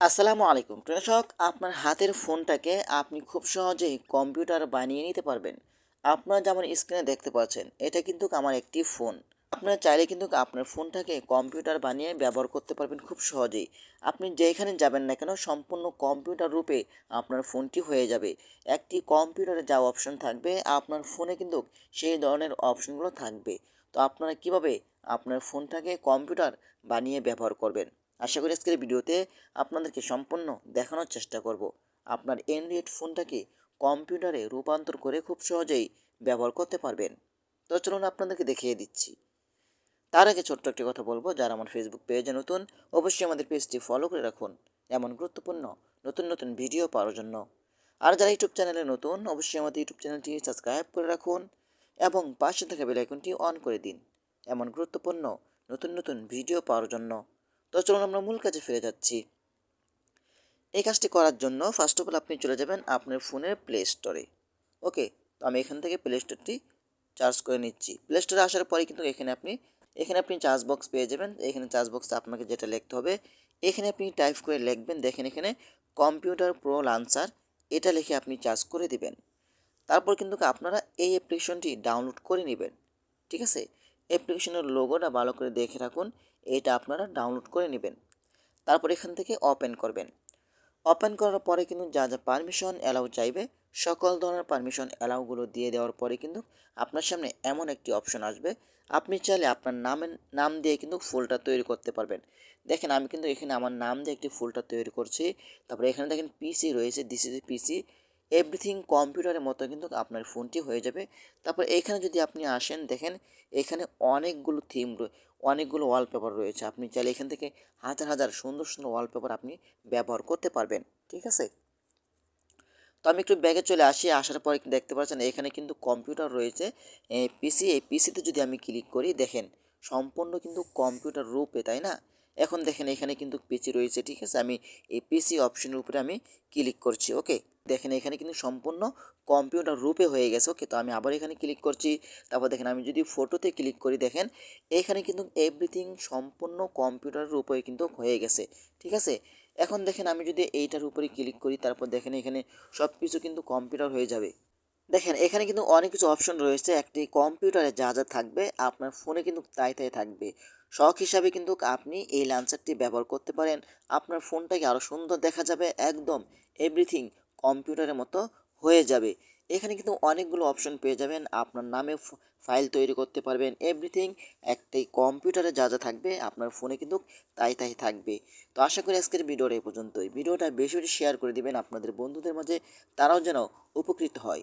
আসসালামু আলাইকুম। কৃষক আপনার হাতের ফোনটাকে আপনি খুব সহজেই কম্পিউটার বানিয়ে নিতে পারবেন। আপনারা যেমন স্ক্রিনে দেখতে পাচ্ছেন, এটা কিন্তু আমার একটি ফোন। আপনারা চাইলে কিন্তু আপনার ফোনটাকে কম্পিউটার বানিয়ে ব্যবহার করতে পারবেন খুব সহজেই। আপনি যেখানে যাবেন না কেন, সম্পূর্ণ কম্পিউটার রূপে আপনার ফোনটি হয়ে যাবে। একটি কম্পিউটারে যা অপশন থাকবে, আপনার ফোনে কিন্তু সেই ধরনের অপশনগুলো থাকবে। তো আপনারা কীভাবে আপনার ফোনটাকে কম্পিউটার বানিয়ে ব্যবহার করবেন? আশা করি আজকের ভিডিওতে আপনাদেরকে সম্পূর্ণ দেখানোর চেষ্টা করব। আপনার অ্যান্ড্রয়েড ফোনটাকে কম্পিউটারে রূপান্তর করে খুব সহজেই ব্যবহার করতে পারবেন। তো চলুন আপনাদেরকে দেখিয়ে দিচ্ছি। তার আগে ছোট্ট একটি কথা বলব, যারা আমার ফেসবুক পেজে নতুন, অবশ্যই আমাদের পেজটি ফলো করে রাখুন। এমন গুরুত্বপূর্ণ, নতুন নতুন ভিডিও পাওয়ার জন্য। আর যারা ইউটিউব চ্যানেলে নতুন, অবশ্যই আমাদের ইউটিউব চ্যানেলটি সাবস্ক্রাইব করে রাখুন এবং পাশে থাকা বেল আইকনটি অন করে দিন। এমন গুরুত্বপূর্ণ, নতুন নতুন ভিডিও পাওয়ার জন্য। তো চলুন আমরা মূল কাজে ফিরে যাচ্ছি। এই কাজটি করার জন্য ফার্স্ট অফ অল আপনি চলে যাবেন আপনার ফোনের প্লে স্টোরে ওকে তো আমি এখান থেকে প্লে স্টোরটি চার্জ করে নিচ্ছি। প্লে স্টোরে আসার পরে কিন্তু এখানে আপনি এখানে আপনি চার্জ বক্স পেয়ে যাবেন। এখানে চার্জ বক্সে আপনাকে যেটা লিখতে হবে, এখানে আপনি টাইপ করে লিখবেন, দেখেন এখানে কম্পিউটার প্রো লান্সার এটা লিখে আপনি চার্জ করে দিবেন। তারপর কিন্তু আপনারা এই অ্যাপ্লিকেশনটি ডাউনলোড করে নেবেন। ঠিক আছে? অ্যাপ্লিকেশনের লোগোটা ভালো করে দেখে রাখুন। এটা আপনারা ডাউনলোড করে নেবেন। তারপর এখান থেকে ওপেন করবেন। ওপেন করার পরে কিন্তু যা যা পারমিশন অ্যালাউ চাইবে, সকল ধরনের পারমিশন অ্যালাউগুলো দিয়ে দেওয়ার পরে কিন্তু আপনার সামনে এমন একটি অপশন আসবে। আপনি চাইলে আপনার নামের, নাম দিয়ে কিন্তু ফুলটা তৈরি করতে পারবেন। দেখেন আমি কিন্তু এখানে আমার নাম দিয়ে একটি ফুলটা তৈরি করছি। তারপরে এখানে দেখেন পিসি রয়েছে দিস ইজ পিসি এভরিথিং কম্পিউটারের মতো কিন্তু আপনার ফোনটি হয়ে যাবে। তারপর এখানে যদি আপনি আসেন, দেখেন এখানে অনেকগুলো থিম অনেকগুলো ওয়ালপেপার রয়েছে। আপনি চাইলে এখান থেকে হাজার হাজার সুন্দর সুন্দর ওয়ালপেপার আপনি ব্যবহার করতে পারবেন, ঠিক আছে? তো আমি একটু ব্যাগে চলে আসি, আসার পরে দেখতে পাচ্ছেন, এখানে কিন্তু কম্পিউটার রয়েছে। পিসি এই পিসিতে যদি আমি ক্লিক করি, দেখেন সম্পূর্ণ কিন্তু কম্পিউটার রূপে, তাই না? এখন দেখেন এখানে কিন্তু পিসি রয়েছে, ঠিক আছে? আমি এই পিসি অপশনের উপরে আমি ক্লিক করছি ওকে দেখেন এখানে কিন্তু সম্পূর্ণ কম্পিউটার রূপে হয়ে গেছে ওকে তো আমি আবার এখানে ক্লিক করছি। তারপর দেখেন আমি যদি ফটোতে ক্লিক করি, দেখেন এখানে কিন্তু এভরিথিং সম্পূর্ণ কম্পিউটার রূপে কিন্তু হয়ে গেছে, ঠিক আছে? এখন দেখেন আমি যদি এইটার উপরে ক্লিক করি, তারপর দেখেন এখানে সব কিছু কিন্তু কম্পিউটার হয়ে যাবে। দেখেন এখানে কিন্তু অনেক কিছু অপশন রয়েছে, একটি কম্পিউটারে যা যা থাকবে, আপনার ফোনে কিন্তু তাই তাই থাকবে। শখ হিসাবে কিন্তু আপনি এই লাঞ্চারটি ব্যবহার করতে পারেন। আপনার ফোনটাকে আরও সুন্দর দেখা যাবে, একদম এভরিথিং কম্পিউটারের মতো হয়ে যাবে। এখানে কিন্তু অনেকগুলো অপশন পেয়ে যাবেন, আপনার নামে ফাইল তৈরি করতে পারবেন এভরিথিং একটাই কম্পিউটারে যা যা থাকবে আপনার ফোনে কিন্তু তাই তাই থাকবে। তো আশা করি আজকের ভিডিওটা এই পর্যন্তই। ভিডিওটা বেশি বেশি শেয়ার করে দিবেন আপনাদের বন্ধুদের মাঝে, তারাও যেন উপকৃত হয়।